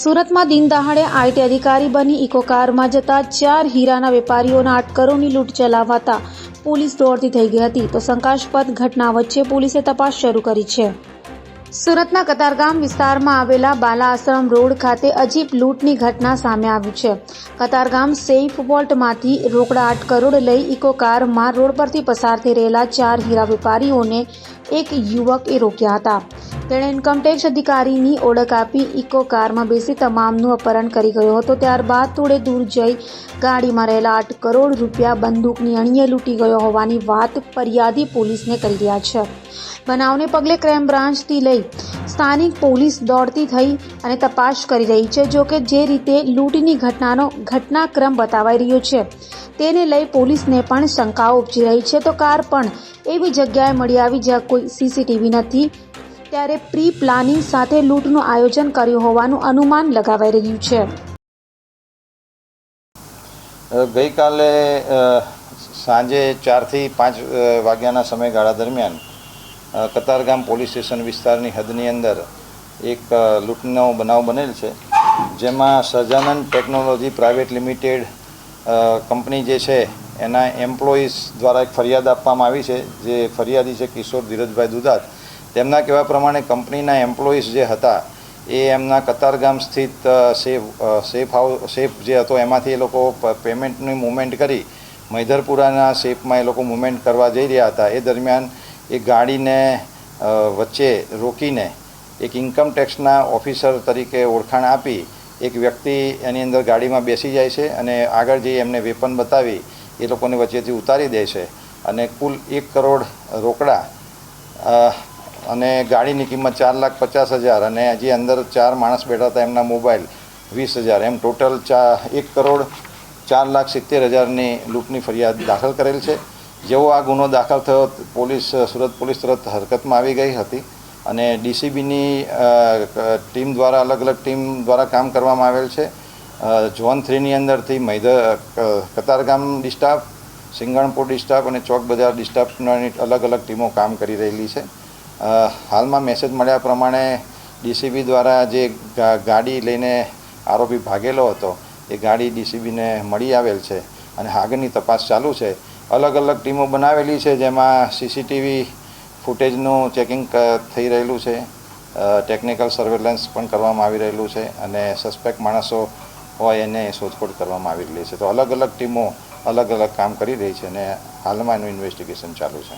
સુરતમાં દિન દહાડે આઈટી અધિકારી બની ઇકો કારમાં જતા ચાર હીરાના વેપારીઓના આઠ કરોડની લૂંટ ચલાવાતા પોલીસ દોડતી થઈ ગઈ હતી. તો શંકાસ્પદ ઘટના વચ્ચે પોલીસે તપાસ શરૂ કરી છે. સુરતના કતારગામ વિસ્તારમાં આવેલા બાલા આશ્રમ રોડ ખાતે અજીબ લૂંટની ઘટના સામે આવી છે. કતારગામ સેફ વોલ્ટમાંથી રોકડા આઠ કરોડ લઈ ઇકો કારમાં રોડ પરથી પસાર થઈ રહેલા ચાર હીરા વેપારીઓને એક યુવકે રોક્યા હતા. તેણે ઇન્કમટેક્સ અધિકારીની ઓળખ આપી, ઇકો કારમાં બેસી તમામનું અપહરણ કરી ગયો હતો. ત્યારબાદ થોડે દૂર જઈ ગાડીમાં રહેલા આઠ કરોડ રૂપિયા બંદૂકની અણીએ લૂંટી ગયો હોવાની વાત ફરિયાદી પોલીસને કરી રહ્યા છે. બનાવને પગલે ક્રાઇમ બ્રાન્ચથી લઈ સ્થાનિક પોલીસ દોડતી થઈ અને તપાસ કરી રહી છે, જોકે જે રીતે લૂંટની ઘટનાનો ઘટનાક્રમ બતાવાઈ રહ્યો છે તેને લઈ પોલીસને પણ શંકાઓ ઉપજી રહી છે. તો કાર પણ એવી જગ્યાએ મળી આવી જ્યાં કોઈ સીસીટીવી નથી. ત્યારે પ્રી પ્લાનિંગ સાથે લૂંટનું આયોજન કર્યું હોવાનું અનુમાન લગાવાઈ રહ્યું છે. ગઈકાલે સાંજે ચારથી પાંચ વાગ્યાના સમયગાળા દરમિયાન કતારગામ પોલીસ સ્ટેશન વિસ્તારની હદની અંદર એક લૂંટનો બનાવ બનેલ છે. જેમાં Sajanand technology private limited company જે છે, એના એમ્પ્લોઈઝ દ્વારા એક ફરિયાદ આપવામાં આવી છે, જે ફરિયાદી છે કિશોર ધીરજભાઈ દુધાત. તેમના કહેવા પ્રમાણે કંપનીના એમ્પ્લોઈઝ જે હતા, એ એમના કતારગામ સ્થિત સેફ સેફ હાઉસ સેફ જે હતો, એમાંથી એ લોકો પેમેન્ટની મુવમેન્ટ કરી, મૈધરપુરાના સેફમાં એ લોકો મુવમેન્ટ કરવા જઈ રહ્યા હતા. એ દરમિયાન એ ગાડીને વચ્ચે રોકીને એક ઇન્કમ ટેક્સના ઓફિસર તરીકે ઓળખાણ આપી એક વ્યક્તિ એની અંદર ગાડીમાં બેસી જાય છે અને આગળ જઈ એમને વેપન બતાવી, એ લોકોને વચ્ચેથી ઉતારી દે છે. અને કુલ એક કરોડ રોકડા અને ગાડીની કિંમત ચાર લાખ પચાસ હજાર અને જે અંદર ચાર માણસ બેઠા હતા એમના મોબાઈલ, વીસ હજાર. એમ ટોટલ ચા, એક કરોડ ચાર લાખ સિત્તેર હજારની લૂંટની ફરિયાદ દાખલ કરેલ છે. જેવો આ ગુનો દાખલ થયો, પોલીસ, સુરત પોલીસ તરત હરકતમાં આવી ગઈ હતી. અને ડીસીબીની ટીમ દ્વારા, અલગ અલગ ટીમ દ્વારા કામ કરવામાં આવેલ છે. ઝોન થ્રીની અંદરથી મૈદ કતારગામ ડિસ્ટાફ, સિંગણપુર ડિસ્ટાફ અને ચોક બજાર ડિસ્ટાફની અલગ અલગ ટીમો કામ કરી રહેલી છે. હાલમાં મેસેજ મળ્યા પ્રમાણે ડીસીબી દ્વારા જે ગાડી લઈને આરોપી ભાગેલો હતો, એ ગાડી ડીસીબીને મળી આવેલ છે અને આગળની તપાસ ચાલુ છે. અલગ અલગ ટીમો બનાવેલી છે, જેમાં સીસીટીવી ફૂટેજનું ચેકિંગ થઈ રહેલું છે. ટેકનિકલ સર્વેલન્સ પણ કરવામાં આવી રહેલું છે અને સસ્પેક્ટ માણસો હોય એને શોધખોળ કરવામાં આવી રહેલી છે. તો અલગ અલગ ટીમો અલગ અલગ કામ કરી રહી છે અને હાલમાં એનું ઇન્વેસ્ટિગેશન ચાલુ છે.